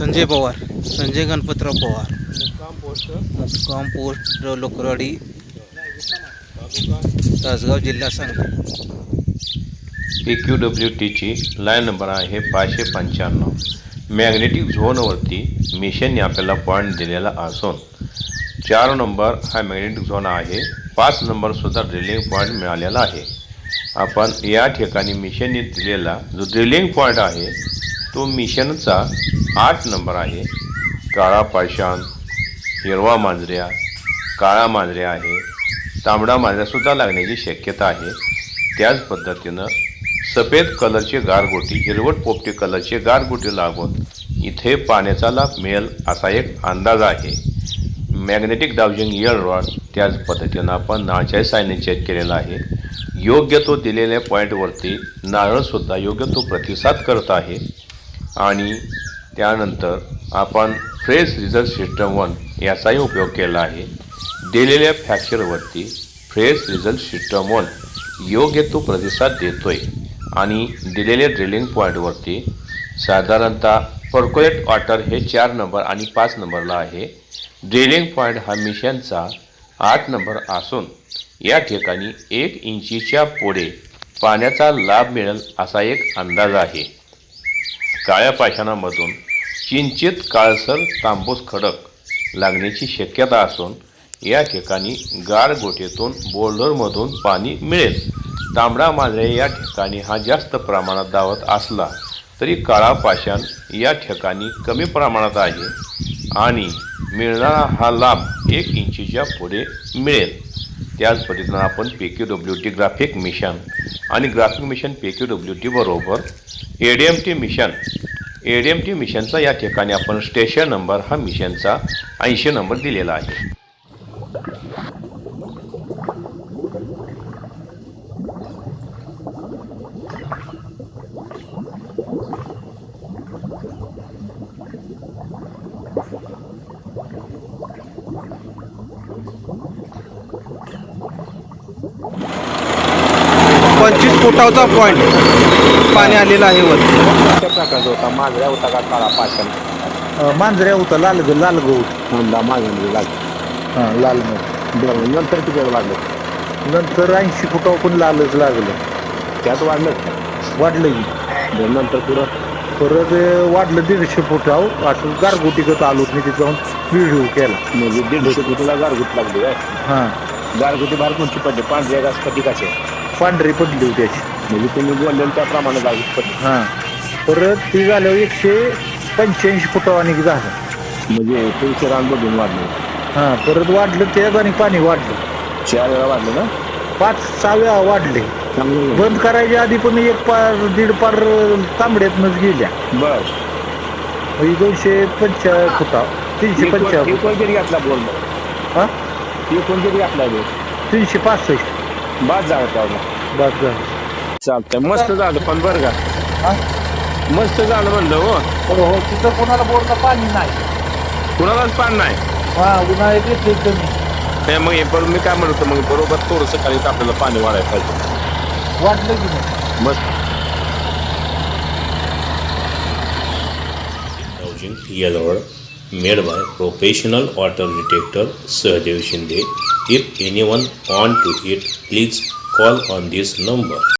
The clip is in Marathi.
संजय पवार संजय गणपतराव पवार. मुक्काम पोस्ट. लोकराडी तासगाव जिल्हा सांगली. पी क्यू डब्ल्यू टीची लाईन नंबर आहे पाचशे पंच्याण्णव. मॅग्नेटिक झोनवरती मिशनने आपल्याला पॉईंट दिलेला असून चार नंबर हा मॅग्नेटिक झोन आहे. पाच नंबरसुद्धा ड्रिलिंग पॉईंट मिळालेला आहे. आपण या ठिकाणी मिशनने दिलेला जो ड्रिलिंग पॉईंट आहे तो मिशनचा आठ नंबर आहे. काळा पाषाण हिरवा मांजऱ्या काळा मांजऱ्या आहे. तांबडा मांजऱ्यासुद्धा लागण्याची शक्यता आहे. त्याच पद्धतीनं सफेद कलरचे गारगोटी हिरवट पोपटी कलरचे गारगोटी लागून इथे पाण्याचा लाभ मिळेल असा एक अंदाज आहे. मॅग्नेटिक डावजिंग इयर रॉड त्याच पद्धतीनं आपण नाळच्या सायने चेक केलेला आहे. योग्य तो दिलेल्या पॉईंटवरती नारळसुद्धा योग्य तो प्रतिसाद करत आहे. आणि त्यानंतर आपण फ्रेश रिझल्ट सिस्टम वन याचाही उपयोग केला आहे. दिलेल्या फ्रॅक्चरवरती फ्रेश रिझल्ट सिस्टम वन योग्य तो प्रतिसाद देतोय. आणि दिलेल्या ड्रिलिंग पॉईंटवरती साधारणतः पर्कोलेट वॉटर हे चार नंबर आणि पाच नंबरला आहे. ड्रिलिंग पॉईंट हा मिशनचा आठ नंबर असून या ठिकाणी एक इंचीच्या पुढे पाण्याचा लाभ मिळेल असा एक अंदाज आहे. काळ्या पाषाणामधून किंचित काळसर तांबूस खडक लागण्याची शक्यता असून या ठिकाणी गारगोटीतून बोल्डरमधून पाणी मिळेल. तांबडा मांजरे या ठिकाणी हा जास्त प्रमाणात दावत असला तरी काळा पाषाण या ठिकाणी कमी प्रमाणात आहे आणि मिळणारा हा लाभ एक इंचीच्या पुढे मिळेल. त्याच पद्धतीनं आपण P Q W T graphic mission आणि graphic mission P Q W T बरोबर A D M T mission A D M T मिशनचा या ठिकाणी आपण स्टेशन नंबर हा मिशनचा ऐंशी नंबर दिलेला आहे. फुटाचा पॉईंट पाणी आलेलं आहे वर. कशा प्रकारचा होता. मांजऱ्या होता का काळा पाषाण? मांजऱ्या होता. लाल ग लाल गहू. म्हणला लागली हां लाल मग बरं नंतर वेळ लागलं? नंतर ऐंशी फुटावर पण लालच लागलं. त्यात वाढलं? वाढलं की बरं नंतर पुढं? परत अं, वाढलं दीडशे फुटावर. असं गारगोटीगत आलो मी तिथं जाऊन व्हिडिओ केला. म्हणजे दीडशे फुटीला गारगुट लागली काय? हां. गारगुटी बाहेर कोणची पडली. पांढऱ्या घास कधी कसे पांढरी पडली होती अशी. म्हणजे तुम्ही बोललेलं त्याप्रमाणे गारगुट पडली हां. परत ती झाल्यावर एकशे पंच्याऐंशी फुटावर आणि झालं. म्हणजे तुमचे रान बघून वाढले. हां परत वाढलं त्यात आणि पाणी वाढलं. चार वेळा वाढले ना? पाच सहाव्या वाढले. चांगलं झालं. बंद करायच्या आधी पण एक पार दीड पार तांबड्यातनंच गेल्या. बर. ही दोनशे पंचा फुटा तीनशे पंचावन्न कोणतरी घातला बोल हां? कोणतरी घातला बोल तीनशे पासष्ट. बाद झाला त्याला बस झालं चालतंय. मस्त झालं पण बरं का? हा? मस्त झालं म्हणलं हो. हो हो तिथं कोणाला बोरला पाणी नाही. कुणालाच पान नाही? हा उन्हाळ्यात येते कमी ते मग हे पण मी काय म्हणतो मग बरोबर थोडंसं खाली आपल्याला पाणी वाढायला पाहिजे. वाटलं की नाही. मस्त. Housing Yellow made by professional water detector Sahadev Shinde. If anyone want to it, please call on this number.